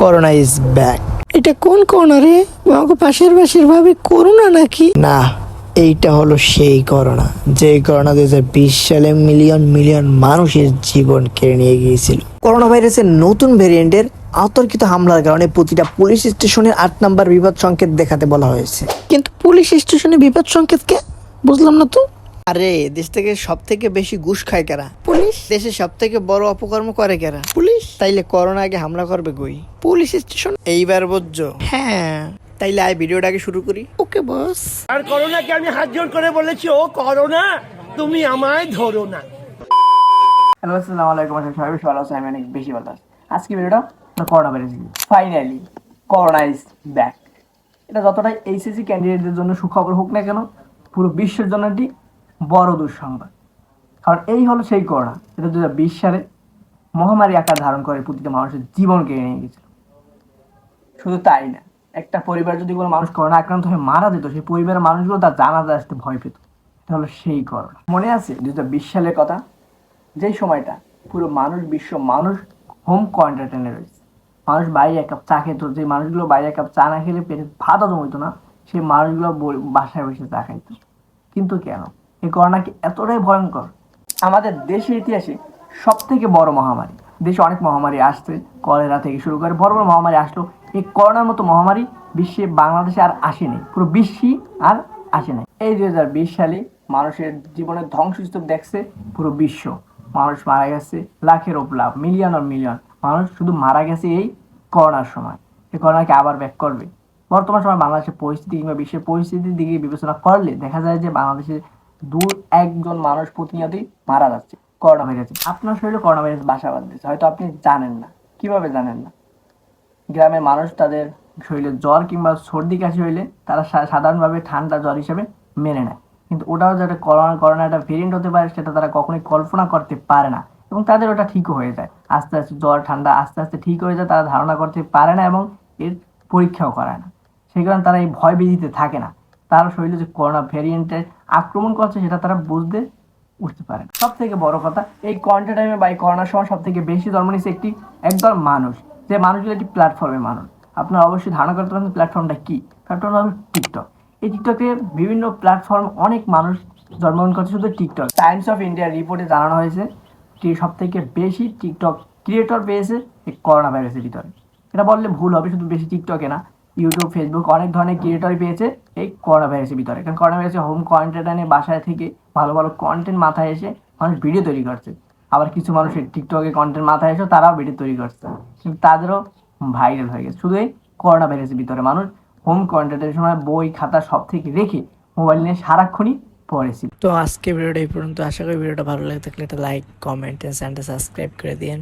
Corona is back এটা কোন corona রে? আমাকে পাশের পাশের ভাবে করোনা নাকি? না এইটা হলো সেই করোনা যে করোনা দুই হাজার বিশ সালে মিলিয়ন মিলিয়ন মানুষের জীবন কেড়ে নিয়ে গিয়েছিল। করোনা ভাইরাসের নতুন ভেরিয়েন্টের আতর্কিত হামলার কারণে প্রতিটা পুলিশ স্টেশনের আট নাম্বার বিপদ সংকেত দেখাতে বলা হয়েছে। কিন্তু পুলিশ স্টেশনে বিপদ সংকেত কে? বুঝলাম না তো। আরে দেশ থেকে সব থেকে বেশি ঘুষ খায় কারা? পুলিশ? দেশে সব থেকে বড় অপকর্ম করে কারা? পুলিশ? তাইলে করোনা আগে হামলা করবে কই? Police station. এইবার বুঝছ হ্যাঁ। তাইলে আয় ভিডিওটাকে শুরু করি। ওকে বস। আর করোনাকে আমি হাত জোর করে বলেছি ও করোনা? তুমি আমায় ধরো না। হ্যালো আসসালামু আলাইকুম সবাই ভালো আছে আমি অনেক বেশি ভালো আছি। আজকে ভিডিওটা corona virus finally corona is back এটা যতটাই এইচএসসি ক্যান্ডিডেটদের জন্য সুখবর হোক না কেন পুরো বিশ্বের জন্য একটি বড় দুঃসংবাদ। কারণ এই হলো সেই করোনা এটা দু সালে মহামারী আকার ধারণ করে প্রতিটা মানুষের জীবন কেড়ে নিয়ে গেছিল। শুধু তাই না, একটা পরিবার যদি কোনো মানুষ করোনা আক্রান্ত হয়ে মারা যেত, সেই পরিবারের মানুষগুলো তার জানাজা আসতে ভয় পেত। এটা হলো সেই করোনা মনে আছে দু হাজার বিশ সালের কথা? যেই সময়টা পুরো মানুষ, বিশ্ব মানুষ হোম কোয়ারেন্টাইনে রয়েছে। মানুষ বাইরে এক কাপ চা খেত যে মানুষগুলো বাইরে এক কাপ চা না খেলে পেটে ভাত হজম হইতো না, সেই মানুষগুলো বাসায় বসে চা খাইত। কিন্তু কেন? এই করোনা কি এতটাই ভয়ঙ্কর? আমাদের দেশের ইতিহাসে সব থেকে বড় মহামারী। দেশে অনেক মহামারী আসছে। কলেরা থেকে শুরু করে বড় বড় মহামারী আসলো। এই করোনার মতো মহামারী বিশ্বে বাংলাদেশে আর আসেনি। পুরো বিশ্বই আর আসে নাই। এই দুই হাজার বিশ সালে মানুষের জীবনের ধ্বংসস্তূপ দেখছে পুরো বিশ্ব। মানুষ মারা গেছে লাখের লাভ মিলিয়ন আর মিলিয়ন। মানুষ শুধু মারা গেছে এই করোনার সময়। এই করোনাকে আবার ব্যাক করবে? বর্তমান সময় বাংলাদেশের পরিস্থিতি কিংবা বিশ্বের পরিস্থিতির দিকে বিবেচনা করলে দেখা যায় যে বাংলাদেশে দু একজন মানুষ প্রতিনিয়তই মারা যাচ্ছে, করোনা ভাইরাসে। আপনার শরীরে করোনা ভাইরাস বাসা বাঁধতেছে, হয়তো আপনি জানেন না। কীভাবে জানেন না? গ্রামের মানুষ তাদের শরীরে জ্বর কিংবা সর্দি কাশি হইলে তারা সাধারণভাবে ঠান্ডা জ্বর হিসেবে মেনে নেয়। কিন্তু ওটাও যেটা করোনা করোনা একটা ভেরিয়েন্ট হতে পারে, সেটা তারা কখনোই কল্পনা করতে পারে না। এবং তাদের ওটা ঠিকও হয়ে যায়। আস্তে আস্তে জ্বর, ঠান্ডা আস্তে আস্তে ঠিক হয়ে যায়, তারা ধারণা করতে পারে না এবং এর পরীক্ষাও করায় না। সেই কারণে তারা এই ভয় বিধিতে থাকে না। তার শরীরে যে করোনা ভ্যারিয়েন্টের আক্রমণ করছে সেটা তারা বুঝতে উঠতে পারে সব থেকে বড় কথা, এই কোয়ারেন্টাইন টাইমে বা এই করোনার সময় সব থেকে বেশি জন্ম নিচ্ছে একটি একদল মানুষ, যে মানুষগুলো একটি প্ল্যাটফর্মের মানুষ। আপনারা অবশ্যই ধারণা করতে পারেন প্ল্যাটফর্মটা কি? প্ল্যাটফর্ম হলো টিকটক এই টিকটকে বিভিন্ন প্ল্যাটফর্ম অনেক মানুষ জন্মগ্রহণ করছে, শুধু টিকটক টাইমস অফ ইন্ডিয়ার রিপোর্টে জানানো হয়েছে যে সব থেকে বেশি টিকটক ক্রিয়েটর পেয়েছে এই করোনা ভাইরাসের ভিতরে। এটা বললে ভুল হবে, শুধু বেশি টিকটকে না। ইউটিউব ফেসবুক অনেক ধরনের ক্রিয়েটরই পেয়েছে এই করোনা ভাইরাসের ভিতরে। কারণ করোনা ভাইরাসে হোম কোয়ারেন্টাইনে বাসায় থেকে ভালো ভালো কন্টেন্ট মাথায় এসে মানুষ ভিডিও তৈরি করছে। আবার কিছু মানুষের টিকটকে কন্টেন্ট মাথায় এসে তারাও ভিডিও তৈরি করছে। কিন্তু তাদেরও ভাইরাল হয়ে গেছে। শুধু এই করোনা ভাইরাসের ভিতরে মানুষ হোম কোয়ারেন্টাইনের সময় বই, খাতা সব থেকে রেখে মোবাইল নিয়ে সারাক্ষণই পড়েছি। তো আজকে ভিডিওটা এই পর্যন্ত। আশা করি ভিডিওটা ভালো লাগে থাকলে একটা লাইক কমেন্ট চ্যানেলটা সাবস্ক্রাইব করে দিন